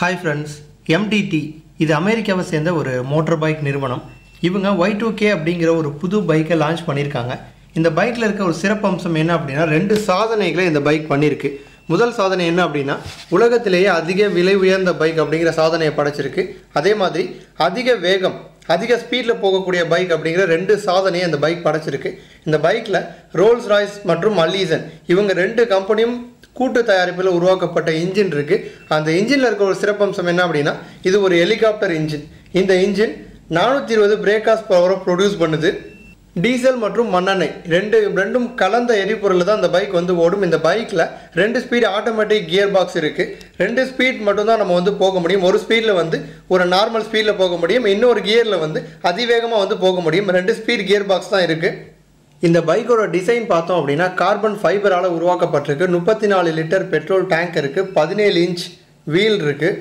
Hi friends MTT இது அமெரிக்காவை சேர்ந்த ஒரு மோட்டார் பைக் நிறுவனம். இவங்க ஒய் டூ கே அப்படிங்கிற ஒரு புது பைக்கை லான்ச் பண்ணியிருக்காங்க. இந்த பைக்கில் இருக்க ஒரு சிறப்பம்சம் என்ன அப்படின்னா ரெண்டு சாதனைகளை இந்த பைக் பண்ணியிருக்கு. முதல் சாதனை என்ன அப்படின்னா உலகத்திலேயே அதிக விலை உயர்ந்த பைக் அப்படிங்கிற சாதனையை படைச்சிருக்கு. அதே மாதிரி அதிக வேகம் அதிக ஸ்பீடில் போகக்கூடிய பைக் அப்படிங்கிற ரெண்டு சாதனையை இந்த பைக் படைச்சிருக்கு. இந்த பைக்கில் ரோல்ஸ் ராய்ஸ் மற்றும் மல்லீசன் இவங்க ரெண்டு கம்பெனியும் கூட்டு தயாரிப்பில் உருவாக்கப்பட்ட இன்ஜின் இருக்குது அந்த இன்ஜினில் இருக்க ஒரு சிறப்பம்சம் என்ன அப்படின்னா இது ஒரு ஹெலிகாப்டர் இன்ஜின் இந்த இன்ஜின் நானூற்றி இருபது பிரேக்காஸ் பவரை ப்ரொடியூஸ் பண்ணுது. டீசல் மற்றும் மண்ணெண்ணெய். ரெண்டு ரெண்டும் கலந்த எரிபொருளில் தான் இந்த பைக் வந்து ஓடும். இந்த பைக்கில் ரெண்டு ஸ்பீடு ஆட்டோமேட்டிக் கியர் பாக்ஸ் இருக்குது ரெண்டு ஸ்பீட் மட்டும்தான் நம்ம வந்து போக முடியும். ஒரு ஸ்பீடில் வந்து ஒரு நார்மல் ஸ்பீடில் போக முடியும். இன்னொரு கியரில் வந்து அதிவேகமாக வந்து போக முடியும். ரெண்டு ஸ்பீட் கியர் பாக்ஸ் தான் இருக்குது இந்த பைக்கோட டிசைன் பார்த்தோம் அப்படின்னா கார்பன் ஃபைபரால் உருவாக்கப்பட்டிருக்கு. முப்பத்தி நாலு லிட்டர் பெட்ரோல் டேங்க் இருக்குது பதினேழு இன்ச் வீல் இருக்குது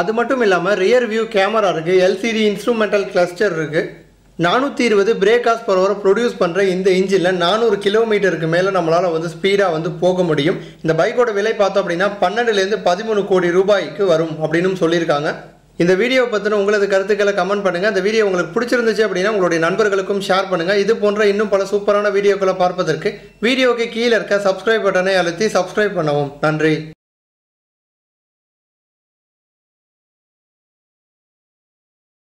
அது மட்டும் இல்லாமல் ரியர் வியூ கேமரா இருக்குது எல்சிடி இன்ஸ்ட்ருமெண்டல் கிளஸ்டர் இருக்குது நானூற்றி இருபது பிரேக்காஸ் பர் ஹவர் ப்ரொடியூஸ் பண்ணுற இந்த இன்ஜினில் நானூறு கிலோமீட்டருக்கு மேலே நம்மளால் வந்து ஸ்பீடாக வந்து போக முடியும். இந்த பைக்கோட விலை பார்த்தோம் அப்படின்னா பன்னெண்டுலேருந்து பதிமூணு கோடி ரூபாய்க்கு வரும் அப்படின்னு சொல்லியிருக்காங்க. இந்த வீடியோ பற்றின உங்களது கருத்துக்களை கமெண்ட் பண்ணுங்கள் இந்த வீடியோ உங்களுக்கு பிடிச்சிருந்துச்சு அப்படின்னா உங்களுடைய நண்பர்களுக்கும் ஷேர் பண்ணுங்கள் இது போன்ற இன்னும் பல சூப்பரான வீடியோக்களை பார்ப்பதற்கு வீடியோக்கு கீழே இருக்க சப்ஸ்கிரைப் பட்டனை அழுத்தி சப்ஸ்கிரைப் பண்ணவும். நன்றி.